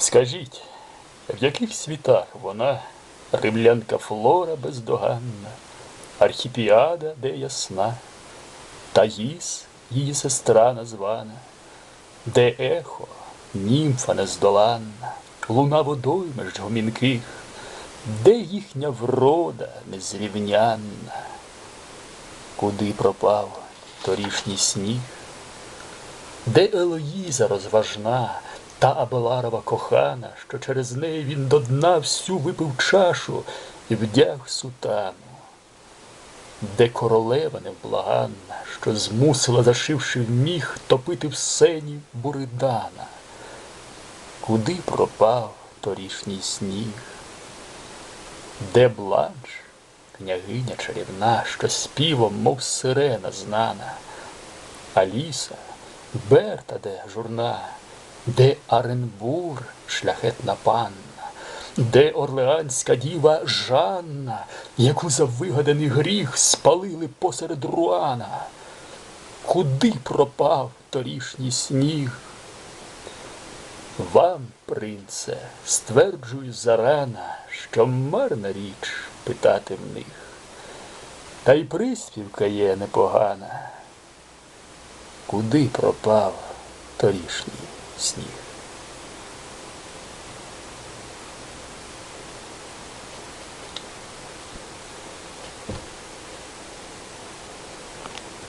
Скажіть, в яких світах вона, римлянка Флора бездоганна, Архіпіада, де ясна, Таїс, її сестра названа, де ехо, німфа нездоланна, луна водоймищ гомінких, де їхня врода незрівнянна, куди пропав торішній сніг? Де Елоїза розважна, та Абеларова кохана, що через неї він до дна всю випив чашу і вдяг сутану? Де королева невблаганна, що змусила, зашивши вміг, топити в сені Буридана? Куди пропав торішній сніг? Де бланш, княгиня чарівна, що співом, мов сирена знана? Аліса, Берта де журна, де Аренбур, шляхетна панна, де орлеанська діва Жанна, яку за вигаданий гріх спалили посеред руана. Куди пропав торішній сніг? Вам, принце, стверджую зарана, що марна річ питати в них. Та й приспівка є непогана. Куди пропав торішній сніг?